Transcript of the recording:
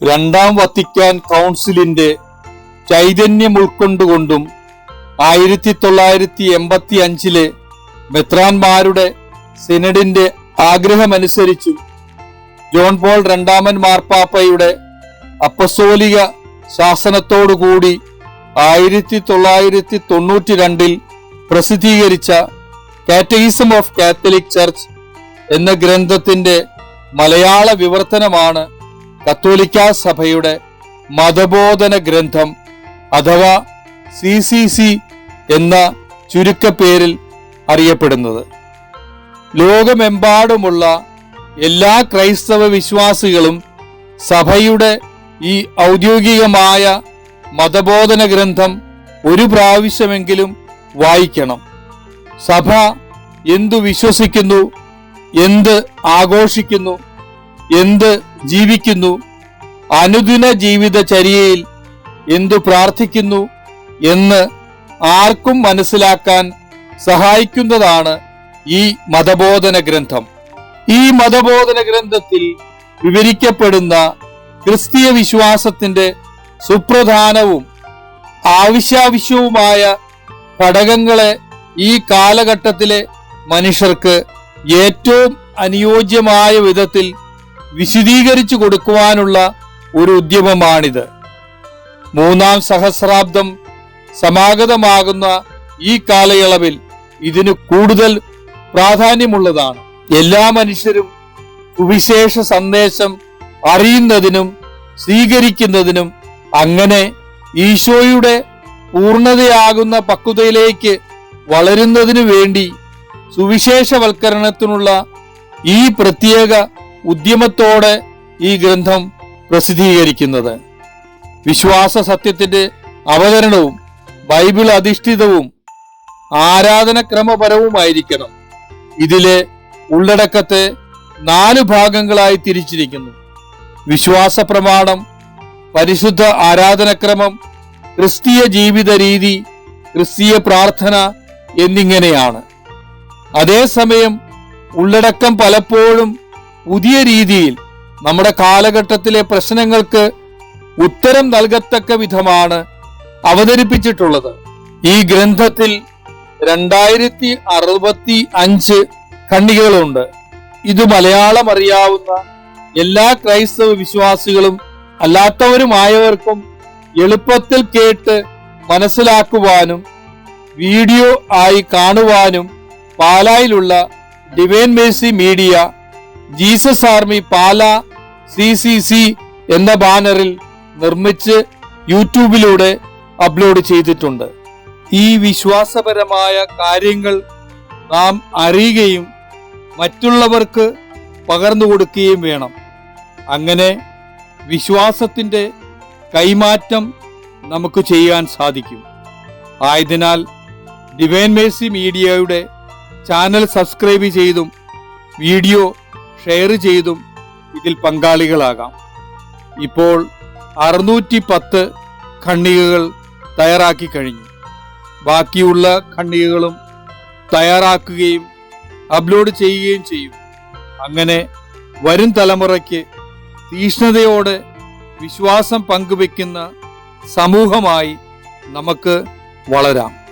രണ്ടാം വത്തിക്കാൻ കൗൺസിലിന്റെ ചൈതന്യം ഉൾക്കൊണ്ടുകൊണ്ടും ആയിരത്തി തൊള്ളായിരത്തി എൺപത്തി അഞ്ചിലെ മെത്രാൻമാരുടെ സിനഡിന്റെ ആഗ്രഹമനുസരിച്ചും ജോൺ പോൾ രണ്ടാമൻ മാർപ്പാപ്പയുടെ അപ്പസോലിക ശാസനത്തോടുകൂടി ആയിരത്തി തൊള്ളായിരത്തി തൊണ്ണൂറ്റി രണ്ടിൽ പ്രസിദ്ധീകരിച്ച കാറ്റഗിസം ഓഫ് കാത്തലിക് ചർച്ച് എന്ന ഗ്രന്ഥത്തിന്റെ മലയാള വിവർത്തനമാണ് കത്തോലിക്ക സഭയുടെ മതബോധന ഗ്രന്ഥം അഥവാ സി സി സി എന്ന ചുരുക്കപ്പേരിൽ അറിയപ്പെടുന്നത്. ലോകമെമ്പാടുമുള്ള എല്ലാ ക്രൈസ്തവ വിശ്വാസികളും സഭയുടെ ഈ ഔദ്യോഗികമായ മതബോധന ഗ്രന്ഥം ഒരു പ്രാവശ്യമെങ്കിലും വായിക്കണം. സഭ എന്തു വിശ്വസിക്കുന്നു എന്ത് ആഘോഷിക്കുന്നു എന്ത് ജീവിക്കുന്നു അനുദിന ജീവിതചര്യയിൽ എന്തു പ്രാർത്ഥിക്കുന്നു എന്ന് ആർക്കും മനസ്സിലാക്കാൻ സഹായിക്കുന്നതാണ് ഈ മതബോധന ഗ്രന്ഥം. ഈ മതബോധന ഗ്രന്ഥത്തിൽ വിവരിക്കപ്പെടുന്ന ക്രിസ്തീയ വിശ്വാസത്തിന്റെ സുപ്രധാനവും ആവശ്യാവശ്യവുമായ ഘടകങ്ങളെ ഈ കാലഘട്ടത്തിലെ മനുഷ്യർക്ക് ഏറ്റവും അനുയോജ്യമായ വിധത്തിൽ വിശദീകരിച്ചു കൊടുക്കുവാനുള്ള ഒരു ഉദ്യമമാണിത്. മൂന്നാം സഹസ്രാബ്ദം സമാഗതമാകുന്ന ഈ കാലയളവിൽ ഇതിന് കൂടുതൽ പ്രാധാന്യമുള്ളതാണ്. എല്ലാ മനുഷ്യരും സുവിശേഷ സന്ദേശം അറിയുന്നതിനും സ്വീകരിക്കുന്നതിനും അങ്ങനെ ഈശോയുടെ പൂർണതയാകുന്ന പക്വതയിലേക്ക് വളരുന്നതിനു വേണ്ടി സുവിശേഷവൽക്കരണത്തിനുള്ള ഈ പ്രത്യേക ഉദ്യമത്തോടെ ഈ ഗ്രന്ഥം പ്രസിദ്ധീകരിക്കുന്നത്. വിശ്വാസ സത്യത്തിന്റെ അവതരണവും ബൈബിൾ അധിഷ്ഠിതവും ആരാധനക്രമപരവുമായിരിക്കണം. ഇതിലെ ഉള്ളടക്കത്തെ നാല് ഭാഗങ്ങളായി തിരിച്ചിരിക്കുന്നു. വിശ്വാസ പ്രമാണം പരിശുദ്ധ ആരാധനക്രമം ക്രിസ്തീയ ജീവിത രീതി ക്രിസ്തീയ പ്രാർത്ഥന എന്നിങ്ങനെയാണ്. അതേസമയം ഉള്ളടക്കം പലപ്പോഴും പുതിയ രീതിയിൽ നമ്മുടെ കാലഘട്ടത്തിലെ പ്രശ്നങ്ങൾക്ക് ഉത്തരം നൽകത്തക്ക വിധമാണ് അവതരിപ്പിച്ചിട്ടുള്ളത്. ഈ ഗ്രന്ഥത്തിൽ രണ്ടായിരത്തി അറുപത്തി അഞ്ച് ഖണ്ഡികകളുണ്ട് ഇത് മലയാളം അറിയാവുന്ന എല്ലാ ക്രൈസ്തവ വിശ്വാസികളും അല്ലാത്തവരുമായവർക്കും എളുപ്പത്തിൽ കേട്ട് മനസ്സിലാക്കുവാനും വീഡിയോ ആയി കാണുവാനും പാലായിലുള്ള divine mercy media Jesus army Pala C C C എന്ന ബാനറിൽ നിർമ്മിച്ച് യൂട്യൂബിലൂടെ അപ്ലോഡ് ചെയ്തിട്ടുണ്ട്. ഈ വിശ്വാസപരമായ കാര്യങ്ങൾ നാം അറിയുകയും മറ്റുള്ളവർക്ക് പകർന്നു കൊടുക്കുകയും വേണം. അങ്ങനെ വിശ്വാസത്തിന്റെ കൈമാറ്റം നമുക്ക് ചെയ്യാൻ സാധിക്കും. ആയതിനാൽ ഡിവൈൻ മേഴ്സി മീഡിയയുടെ ചാനൽ സബ്സ്ക്രൈബ് ചെയ്തും വീഡിയോ ഷെയർ ചെയ്തും ഇതിൽ പങ്കാളികളാകാം. ഇപ്പോൾ അറുന്നൂറ്റി പത്ത് ഖണ്ഡികകൾ തയ്യാറാക്കി കഴിഞ്ഞു. ബാക്കിയുള്ള ഖണ്ഡികകളും തയ്യാറാക്കുകയും അപ്ലോഡ് ചെയ്യുകയും ചെയ്യും. അങ്ങനെ വരും തലമുറയ്ക്ക് തീഷ്ണതയോടെ വിശ്വാസം പങ്കുവെക്കുന്ന സമൂഹമായി നമുക്ക് വളരാം.